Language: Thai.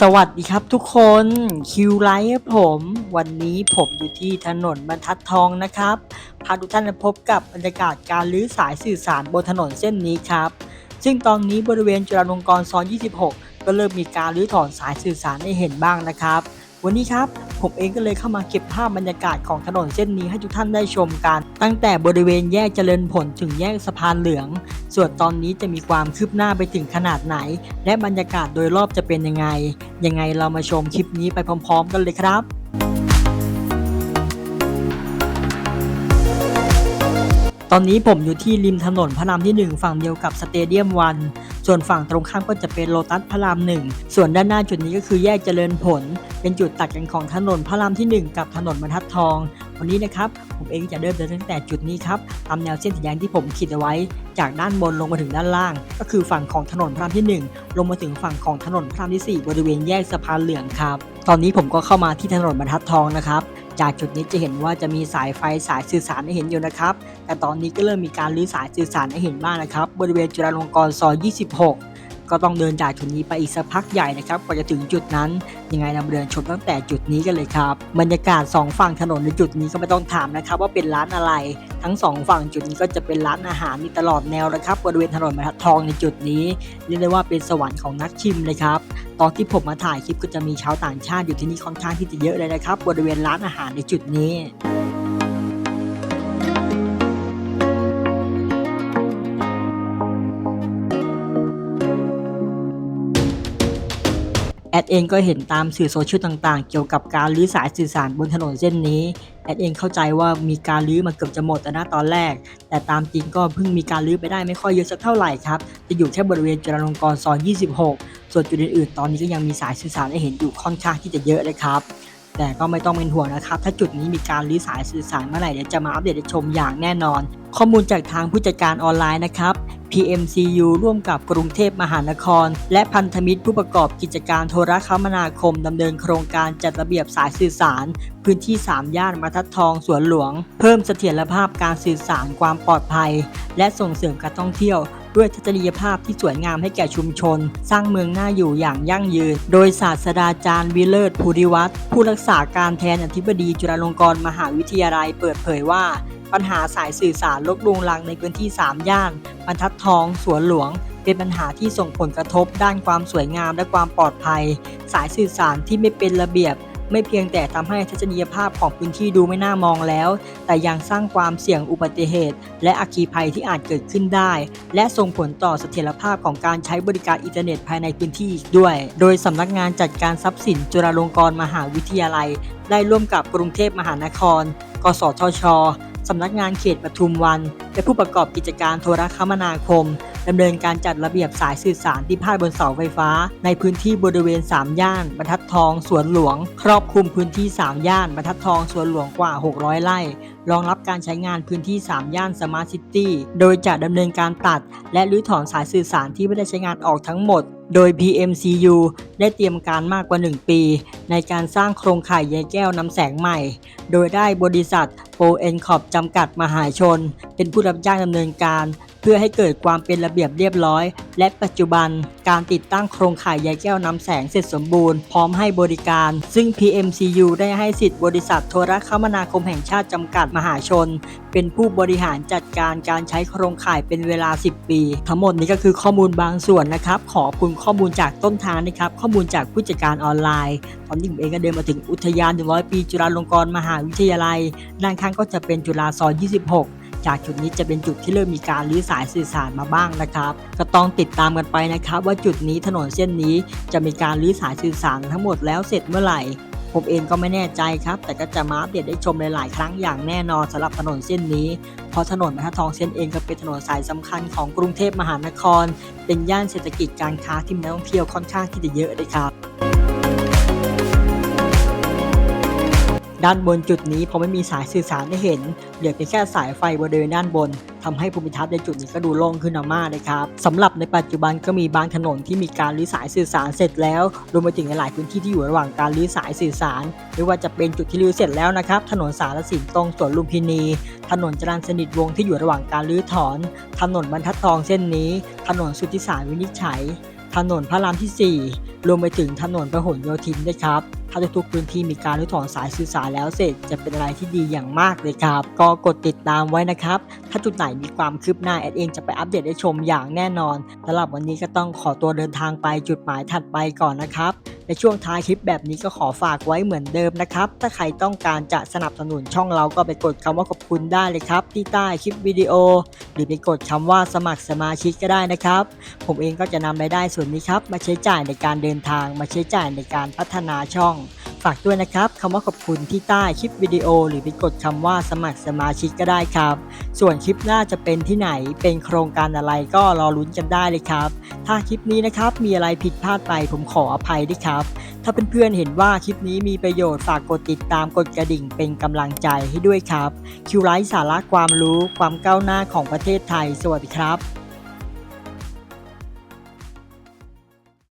สวัสดีครับทุกคนคิวไลฟ์ครับผม วันนี้ผมอยู่ที่ถนนบรรทัดทองนะครับ พาทุกท่านมาพบกับบรรยากาศการลื้อสายสื่อสารบนถนนเส้นนี้ครับ ซึ่งตอนนี้บริเวณจุฬาลงกรณ์ซอย 26 ก็เริ่มมีการรื้อถอนสายสื่อสารให้เห็นบ้างนะครับ วันนี้ครับ ผมเองก็เลยเข้ามาเก็บภาพบรรยากาศของถนนเส้นนี้ให้ทุกท่านได้ชมกัน ตั้งแต่บริเวณแยกเจริญผลถึงแยกสะพานเหลือง ส่วนตอนนี้จะมีความคืบหน้าไปถึงขนาดไหน และบรรยากาศโดยรอบจะเป็นยังไง ยังไงเรามาชมคลิปนี้ไปพร้อม ๆ กันเลยครับตอนนี้ผมอยู่ที่ริมถนนพระรามที่ 1 ฝั่งเดียวกับสเตเดียมวัน ส่วนฝั่งตรงข้ามก็จะเป็นโลตัสพระรามหนึ่งส่วนด้านหน้าจุดนี้ก็คือแยกเจริญผล เป็นจุดตัดกันของถนนพระรามที่ 1 กับถนนบรรทัดทอง วันนี้นะครับผมเองจะเริ่มเดินตั้งแต่จุดนี้ครับตามแนวเส้นสีแดงที่ผมขีดเอาไว้ จากด้านบนลงมาถึงด้านล่าง ก็คือฝั่งของถนนพระรามที่ 1 ลงมาถึงฝั่งของถนนพระรามที่ 4 บริเวณแยกสะพานเหลืองครับ ตอนนี้ผมก็เข้ามาที่ถนนบรรทัดทองนะครับ จากจุดนี้จะเห็นว่าจะมีสายไฟสายสื่อสารให้เห็นอยู่นะครับ แต่ตอนนี้ก็เริ่มมีการรื้อสายสื่อสารให้เห็นบ้างนะครับ บริเวณจุฬาลงกรณ์ซอย 26 ก็ต้องเดินจากจุดนี้ไปอีกสักพักใหญ่นะครับกว่าจะถึงจุดนั้น ยังไงเราเดินชมตั้งแต่จุดนี้กันเลยครับบรรยากาศสองฝั่งถนนในจุดนี้ก็ไม่ต้องถามนะครับว่าเป็นร้านอะไร ทั้งสองฝั่งจุดนี้ก็จะเป็นร้านอาหารมีตลอดแนวนะครับบริเวณถนนบรรทัดทองในจุดนี้เรียกได้ว่าเป็นสวรรค์ของนักชิมเลยครับตอนที่ผมมาถ่ายคลิปก็จะมีชาวต่างชาติอยู่ที่นี่ค่อนข้างที่จะเยอะเลยนะครับบริเวณร้านอาหารในจุดนี้ แอดเองก็เห็นตามสื่อโซเชียลต่างๆ เกี่ยวกับการรื้อสายสื่อสารบนถนนเส้นนี้ แอดเองเข้าใจว่ามีการรื้อมาเกือบจะหมดแล้วนะตอนแรก แต่ตามจริงก็เพิ่งมีการรื้อไปได้ไม่ค่อยเยอะสักเท่าไหร่ครับ จะอยู่แค่บริเวณจุฬาลงกรณ์ซอย 26 ส่วนจุดอื่นๆ ตอนนี้ก็ยังมีสายสื่อสารให้เห็นอยู่ค่อนข้างที่จะเยอะเลยครับ แต่ก็ไม่ต้องเป็นห่วงนะครับ ถ้าจุดนี้มีการรื้อสายสื่อสารเมื่อไหร่เดี๋ยวจะมาอัปเดตให้ชมอย่างแน่นอน ข้อมูลจากทางผู้จัดการออนไลน์นะครับ PMCU ร่วมกับกรุงเทพมหานคร และพันธมิตรผู้ประกอบกิจการโทรคมนาคมดำเนินโครงการจัดระเบียบสายสื่อสาร พื้นที่ 3 ย่านบรรทัดทองสวนหลวง เพิ่มเสถียรภาพการสื่อสารความปลอดภัย และส่งเสริมการท่องเที่ยว ด้วยทัศนียภาพที่สวยงามให้แก่ชุมชน สร้างเมืองน่าอยู่อย่างยั่งยืน โดยศาสตราจารย์วิเลิศภูริวัตรผู้รักษาการแทนอธิบดีจุฬาลงกรณ์มหาวิทยาลัยเปิดเผยว่า ปัญหาสายสื่อสารลกลุงลังในพื้นที่ 3 ย่าน บรรทัดทอง สวนหลวง เป็นปัญหาที่ส่งผลกระทบด้านความสวยงามและความปลอดภัย สายสื่อสารที่ไม่เป็นระเบียบ ไม่เพียงแต่ทำให้ทัศนียภาพของพื้นที่ดูไม่น่ามองแล้ว แต่ยังสร้างความเสี่ยงอุบัติเหตุ และอัคคีภัยที่อาจเกิดขึ้นได้ และส่งผลต่อเสถียรภาพของการใช้บริการอินเทอร์เน็ตภายในพื้นที่อีกด้วย โดยสำนักงานจัดการทรัพย์สินจุฬาลงกรณ์มหาวิทยาลัย ได้ร่วมกับกรุงเทพมหานคร กสทชสำนักงานเขตปทุมวัน และผู้ประกอบกิจการโทรคมนาคม ดำเนินการจัดระเบียบสายสื่อสารที่พาดบนเสาไฟฟ้า ในพื้นที่บริเวณ 3 ย่านบรรทัดทองสวนหลวง ครอบคลุมพื้นที่ 3 ย่านบรรทัดทองสวนหลวงกว่า 600 ไร่รองรับการใช้งานพื้นที่ 3 ย่านสมาร์ทซิตี้โดยจะดำเนินการตัด และรื้อถอนสายสื่อสารที่ไม่ได้ใช้งานออกทั้งหมด โดย PMCU ได้เตรียมการมากกว่า 1 ปี ในการสร้างโครงข่ายใยแก้วนำแสงใหม่ โดยได้บริษัทโปรเอ็นคอปจำกัดมหาชน เป็นผู้รับจ้างดำเนินการ พื่อให้เกิดความเป็นระเบียบเรียบร้อย และปัจจุบันการติดตั้งโครงข่ายใยแก้วนำแสงเสร็จสมบูรณ์พร้อมให้บริการ ซึ่ง PMCU ได้ให้สิทธิ์บริษัทโทรคมนาคมแห่งชาติจำกัดมหาชน เป็นผู้บริหารจัดการการใช้โครงข่ายเป็นเวลา 10 ปี ทั้งหมดนี้ก็คือข้อมูลบางส่วนนะครับ ขอบคุณข้อมูลจากต้นทางนะครับ ข้อมูลจากผู้จัดการออนไลน์ ตอนนี้ผมเองก็เดินมาถึงอุทยาน 100 ปี จุฬาลงกรณ์มหาวิทยาลัย ด้านข้างก็จะเป็นจุฬาซอย 26 จากจุดนี้จะเป็นจุดที่เริ่มมีการรื้อสายสื่อสารมาบ้างนะครับ ก็ต้องติดตามกันไปนะครับ ว่าจุดนี้ถนนเส้นนี้จะมีการรื้อสายสื่อสารทั้งหมดแล้วเสร็จเมื่อไหร่ผมเองก็ไม่แน่ใจครับ แต่ก็จะมาอัปเดตได้ชมหลาย ๆ ครั้งอย่างแน่นอนสำหรับถนนเส้นนี้ เพราะถนนบรรทัดทองเส้นเองก็เป็นถนนสายสำคัญของกรุงเทพมหานคร เป็นย่านเศรษฐกิจการค้าที่มีนักท่องเที่ยวค่อนข้างที่จะเยอะเลยครับ ด้านบนจุดนี้พอไม่มีสายสื่อสารให้เห็น เหลือเพียงแค่สายไฟบริเวณด้านบนทำให้ภูมิทัศน์ในจุดนี้ก็ดูโล่งขึ้นมากเลยครับสำหรับในปัจจุบันก็มีบางถนนที่มีการรื้อสายสื่อสารเสร็จแล้วรวมไปถึงในหลายพื้นที่ที่อยู่ระหว่างการรื้อสายสื่อสาร ไม่ว่าจะเป็นจุดที่รื้อเสร็จแล้วนะครับ ถนนสารสินตรงสวนลุมพินี ถนนจรัญสนิทวงที่อยู่ระหว่างการรื้อถอน ถนนบรรทัดทองเส้นนี้ ถนนสุทธิสารวินิจฉัย ถนนพระรามที่ 4 รวมไปถึงถนนพหลโยธินด้วยครับ ถ้าทุกๆพื้นที่มีการรื้อถอนสายสื่อสารแล้วเสร็จจะเป็นอะไรที่ดีอย่างมากเลยครับ ก็กดติดตามไว้นะครับ ถ้าจุดไหนมีความคืบหน้าแอดเองจะไปอัปเดตให้ชมอย่างแน่นอนสำหรับวันนี้ก็ต้องขอตัวเดินทางไปจุดหมายถัดไปก่อนนะครับ ในช่วงท้ายคลิปแบบนี้ก็ขอฝากไว้เหมือนเดิมนะครับ ถ้าใครต้องการจะสนับสนุนช่องเราก็ไปกดคำว่าขอบคุณได้เลยครับ ที่ใต้คลิปวิดีโอ หรือไปกดคำว่าสมัครสมาชิกก็ได้นะครับ ผมเองก็จะนำรายได้ส่วนนี้ครับมาใช้จ่ายในการเดินทาง มาใช้จ่ายในการพัฒนาช่อง ฝากด้วยนะครับคำว่าขอบคุณที่ใต้คลิปวิดีโอ หรือไปกดคำว่าสมัครสมาชิกก็ได้ครับ ส่วนคลิปหน้าจะเป็นที่ไหนเป็นโครงการอะไรก็รอลุ้นกันได้เลยครับ ถ้าคลิปนี้นะครับมีอะไรผิดพลาดไปผมขออภัยด้วยครับ ถ้าเพื่อนๆเห็นว่าคลิปนี้มีประโยชน์ฝากกดติดตามกดกระดิ่งเป็นกำลังใจให้ด้วยครับคิวไลท์สาระความรู้ความก้าวหน้าของประเทศไทยสวัสดีครับ